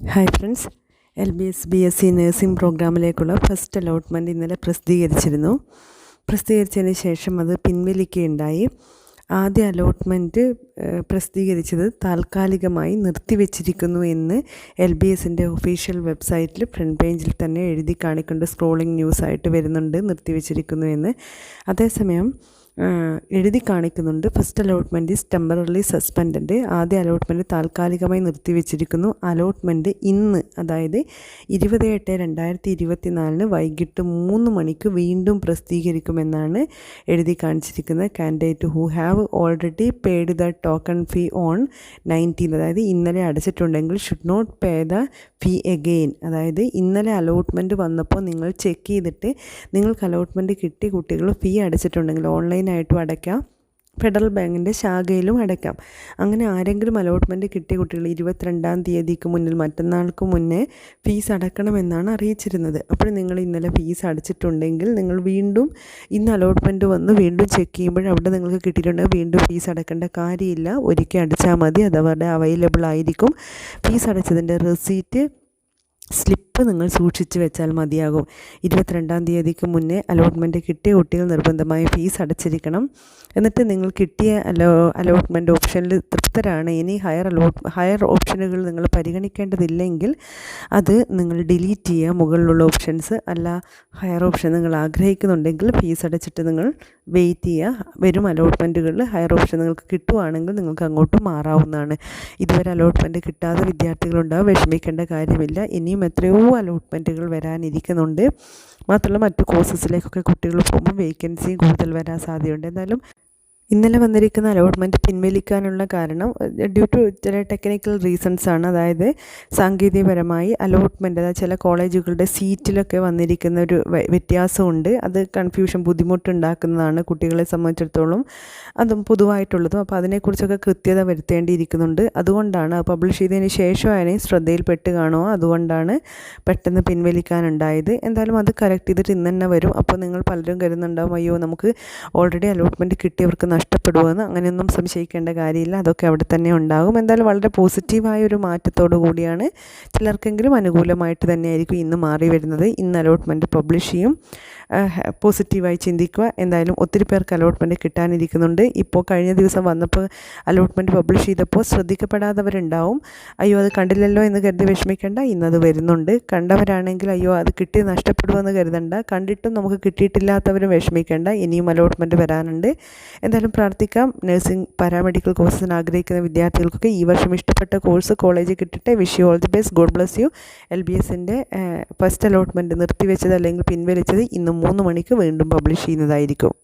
Hi friends L B S B S C nursing പ്രോഗ്രാമിലേക്കുള്ള first allotment ഇന്നലെ പ്രസിദ്ധീകരിച്ചിരുന്നു. പ്രസിദ്ധീകരിച്ചതിന് ശേഷം അത് പിൻവലിക്കുകയുണ്ടായി. ആദ്യ അലോട്ട്മെന്റ് പ്രസിദ്ധീകരിച്ചത് താൽക്കാലികമായി നിർത്തിവെച്ചിരിക്കുന്നു എന്ന് എൽ ബി എസിന്റെ ഒഫീഷ്യൽ വെബ്സൈറ്റിൽ ഫ്രണ്ട് പേജിൽ തന്നെ എഴുതി കാണിക്കൊണ്ട് സ്ക്രോളിംഗ് ന്യൂസായിട്ട് വരുന്നുണ്ട് നിർത്തിവെച്ചിരിക്കുന്നു എന്ന്. അതേസമയം എഴുതി കാണിക്കുന്നുണ്ട്. First allotment is temporary suspended ആദ്യ അലോട്ട്മെന്റ് താൽക്കാലികമായി നിർത്തിവെച്ചിരിക്കുന്നു. അലോട്ട്മെന്റ് ഇന്ന് അതായത് ഇരുപത് എട്ട് രണ്ടായിരത്തി ഇരുപത്തി നാലിന് വൈകിട്ട് മൂന്ന് മണിക്ക് വീണ്ടും പ്രസിദ്ധീകരിക്കുമെന്നാണ് എഴുതി കാണിച്ചിരിക്കുന്നത്. Candidate who have already paid the token fee on nineteen അതായത് ഇന്നലെ അടച്ചിട്ടുണ്ടെങ്കിൽ should not pay the fee again അതായത് ഇന്നലെ അലോട്ട്മെന്റ് വന്നപ്പോൾ നിങ്ങൾ ചെക്ക് ചെയ്തിട്ട് നിങ്ങൾക്ക് അലോട്ട്മെന്റ് കിട്ടി കുട്ടികൾ ഫീ അടച്ചിട്ടുണ്ടെങ്കിൽ ഓൺലൈനായിട്ടും അടയ്ക്കാം. ഫെഡറൽ ബാങ്കിന്റെ ശാഖയിലും അടയ്ക്കാം. അങ്ങനെ ആരെങ്കിലും അലോട്ട്മെന്റ് കിട്ടിയ കുട്ടികൾ ഇരുപത്തിരണ്ടാം തീയതിക്ക് മുന്നിൽ മറ്റന്നാൾക്ക് മുന്നേ ഫീസ് അടക്കണമെന്നാണ് അറിയിച്ചിരുന്നത്. അപ്പോൾ നിങ്ങൾ ഇന്നലെ ഫീസ് അടച്ചിട്ടുണ്ടെങ്കിൽ നിങ്ങൾ വീണ്ടും ഇന്ന് അലോട്ട്മെന്റ് വന്ന് വീണ്ടും ചെക്ക് ചെയ്യുമ്പോൾ അവിടെ നിങ്ങൾക്ക് കിട്ടിയിട്ടുണ്ടെങ്കിൽ വീണ്ടും ഫീസ് അടക്കേണ്ട കാര്യമില്ല. ഒരിക്കൽ അടച്ചാൽ മതി. അത് അവരുടെ അവൈലബിൾ ആയിരിക്കും. ഫീസ് അടച്ചതിന്റെ റെസീറ്റ് സ്ലിപ്പ് നിങ്ങൾ സൂക്ഷിച്ചു വെച്ചാൽ മതിയാകും. ഇരുപത്തിരണ്ടാം തീയതിക്ക് മുന്നേ അലോട്ട്മെന്റ് കിട്ടിയ കുട്ടികൾ നിർബന്ധമായും ഫീസ് അടച്ചിരിക്കണം. എന്നിട്ട് നിങ്ങൾ കിട്ടിയ അലോ അലോട്ട്മെന്റ് ഓപ്ഷനിൽ തൃപ്തരാണ്. ഇനി ഹയർ അലോട്ട് ഹയർ ഓപ്ഷനുകൾ നിങ്ങൾ പരിഗണിക്കേണ്ടതില്ലെങ്കിൽ അത് നിങ്ങൾ ഡിലീറ്റ് ചെയ്യുക. മുകളിലുള്ള ഓപ്ഷൻസ് അല്ല ഹയർ ഓപ്ഷൻ നിങ്ങൾ ആഗ്രഹിക്കുന്നുണ്ടെങ്കിൽ ഫീസ് അടച്ചിട്ട് നിങ്ങൾ വെയിറ്റ് ചെയ്യുക. വരും അലോട്ട്മെന്റുകളിൽ ഹയർ ഓപ്ഷൻ നിങ്ങൾക്ക് കിട്ടുവാണെങ്കിൽ നിങ്ങൾക്ക് അങ്ങോട്ട് മാറാവുന്നതാണ്. ഇതുവരെ അലോട്ട്മെന്റ് കിട്ടാതെ വിദ്യാർത്ഥികളുണ്ടാവും വിഷമിക്കേണ്ട കാര്യമില്ല. ഇനിയും എത്രയോ അലോട്ട്മെന്റുകൾ വരാനിരിക്കുന്നുണ്ട്. മാത്രമല്ല മറ്റു കോഴ്സസിലേക്കൊക്കെ കുട്ടികൾ പോകുമ്പോൾ വേക്കൻസിയും കൂടുതൽ വരാൻ സാധ്യതയുണ്ട്. എന്തായാലും ഇന്നലെ വന്നിരിക്കുന്ന അലോട്ട്മെന്റ് പിൻവലിക്കാനുള്ള കാരണം ഡ്യൂ ടു ചില ടെക്നിക്കൽ റീസൺസ് ആണ്. അതായത് സാങ്കേതികപരമായി അലോട്ട്മെന്റ് അതായത് ചില കോളേജുകളുടെ സീറ്റിലൊക്കെ വന്നിരിക്കുന്ന ഒരു വ്യത്യാസമുണ്ട്. അത് കൺഫ്യൂഷൻ ബുദ്ധിമുട്ടുണ്ടാക്കുന്നതാണ് കുട്ടികളെ സംബന്ധിച്ചിടത്തോളം അതും പൊതുവായിട്ടുള്ളതും. അപ്പോൾ അതിനെക്കുറിച്ചൊക്കെ കൃത്യത വരുത്തേണ്ടിയിരിക്കുന്നുണ്ട്. അതുകൊണ്ടാണ് പബ്ലിഷ് ചെയ്തതിന് ശേഷം അതിനെ ശ്രദ്ധയിൽപ്പെട്ട് കാണുമോ അതുകൊണ്ടാണ് പെട്ടെന്ന് പിൻവലിക്കാനുണ്ടായത്. എന്തായാലും അത് കറക്റ്റ് ചെയ്തിട്ട് ഇന്ന് തന്നെ വരും. അപ്പോൾ നിങ്ങൾ പലരും കരുതുന്നുണ്ടാവും അയ്യോ നമുക്ക് ഓൾറെഡി അലോട്ട്മെന്റ് കിട്ടിയവർക്ക് നഷ്ടപ്പെടുമെന്ന് അങ്ങനെയൊന്നും സംശയിക്കേണ്ട കാര്യമില്ല. അതൊക്കെ അവിടെ തന്നെ ഉണ്ടാകും. എന്തായാലും വളരെ പോസിറ്റീവായ ഒരു മാറ്റത്തോടു കൂടിയാണ് ചിലർക്കെങ്കിലും അനുകൂലമായിട്ട് തന്നെയായിരിക്കും ഇന്ന് മാറി വരുന്നത്. ഇന്ന് അലോട്ട്മെന്റ് പബ്ലിഷ് ചെയ്യും. പോസിറ്റീവായി ചിന്തിക്കുക. എന്തായാലും ഒത്തിരി പേർക്ക് അലോട്ട്മെന്റ് കിട്ടാനിരിക്കുന്നുണ്ട്. ഇപ്പോൾ കഴിഞ്ഞ ദിവസം വന്നപ്പോൾ അലോട്ട്മെന്റ് പബ്ലിഷ് ചെയ്തപ്പോൾ ശ്രദ്ധിക്കപ്പെടാത്തവരുണ്ടാവും. അയ്യോ അത് കണ്ടില്ലല്ലോ എന്ന് കരുതി വിഷമിക്കേണ്ട. ഇന്നത് വരുന്നുണ്ട്. കണ്ടവരാണെങ്കിൽ അയ്യോ അത് കിട്ടി നഷ്ടപ്പെടുമെന്ന് കരുതണ്ട. കണ്ടിട്ടും നമുക്ക് കിട്ടിയിട്ടില്ലാത്തവരും വിഷമിക്കേണ്ട. ഇനിയും അലോട്ട്മെന്റ് വരാനുണ്ട്. എന്തായാലും പ്രാർത്ഥിക്കാം. നഴ്സിംഗ് പാരാമെഡിക്കൽ കോഴ്സിന് ആഗ്രഹിക്കുന്ന വിദ്യാർത്ഥികൾക്കൊക്കെ ഈ വർഷം ഇഷ്ടപ്പെട്ട കോഴ്സ് കോളേജിൽ കിട്ടട്ടെ. Wish you all the best God bless you L B എസിന്റെ ഫസ്റ്റ് അലോട്ട്മെന്റ് നിർത്തിവെച്ചത് അല്ലെങ്കിൽ പിൻവലിച്ചത് ഇന്ന് മൂന്ന് മണിക്ക് വീണ്ടും പബ്ലിഷ് ചെയ്യുന്നതായിരിക്കും.